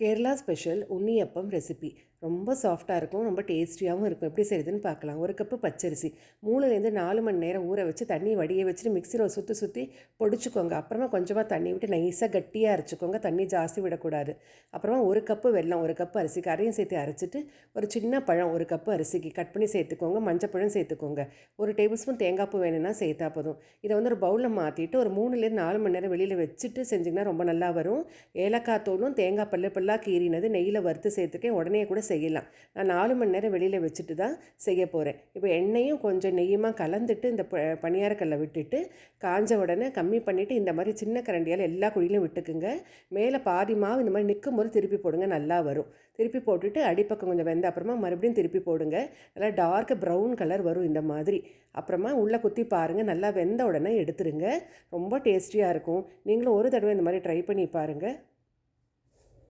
Kerala special unniyappam recipe. ரொம்ப சாஃப்டாக இருக்கும் ரொம்ப டேஸ்டியாகவும் இருக்கும். எப்படி செய்யுதுன்னு பார்க்கலாம். ஒரு கப்பு பச்சரிசி மூணுலேருந்து நாலு மணி நேரம் ஊற வச்சு தண்ணி வடிய வச்சுட்டு மிக்சியில் சுற்றி சுற்றி பொடிச்சுக்கோங்க. அப்புறமா கொஞ்சமாக தண்ணி விட்டு நைஸாக கட்டியாக அரைச்சிக்கோங்க. தண்ணி ஜாஸ்தி விடக்கூடாது. அப்புறமா ஒரு கப்பு வெல்லம் ஒரு கப்பு அரிசி கரையும் சேர்த்து அரைச்சிட்டு ஒரு சின்ன பழம் ஒரு கப்பு அரிசிக்கு கட் பண்ணி சேர்த்துக்கோங்க. மஞ்சப்பழம் சேர்த்துக்கோங்க. ஒரு டேபிள் ஸ்பூன் தேங்காய் பூ வேணும்னா சேர்த்தா போதும். இதை வந்து ஒரு பவுலில் மாற்றிட்டு ஒரு மூணுலேருந்து நாலு மணி நேரம் வெளியில் வச்சுட்டு செஞ்சிங்கன்னா ரொம்ப நல்லா வரும். ஏலக்காய் தோலும் தேங்காய் பல்லு பல்லாக கீறினது நெய்யில் வறுத்து சேர்த்துருக்கேன் உடனே கூட செய்யலாம். நான் நாலு மணி நேரம் வெளியில் வச்சுட்டு தான் செய்ய போகிறேன் இப்போ எண்ணெயும் கொஞ்சம் நெய்யுமா கலந்துட்டு இந்த ப பணியாரக்கல்லை விட்டுட்டு காஞ்ச உடனே கம்மி பண்ணிவிட்டு இந்த மாதிரி சின்ன கரண்டியால் எல்லா குழியிலும் விட்டுக்குங்க. மேலே பாதி மாவு இந்த மாதிரி நிற்கும் போது திருப்பி போடுங்க நல்லா வரும். திருப்பி போட்டுட்டு அடிப்பக்கம் கொஞ்சம் வெந்த அப்புறமா மறுபடியும் திருப்பி போடுங்க. நல்லா டார்க் ப்ரௌன் கலர் வரும் இந்த மாதிரி. அப்புறமா உள்ளே குத்தி பாருங்கள் நல்லா வெந்த உடனே எடுத்துருங்க. ரொம்ப டேஸ்டியாக இருக்கும். நீங்களும் ஒரு தடவை இந்த மாதிரி ட்ரை பண்ணி பாருங்கள்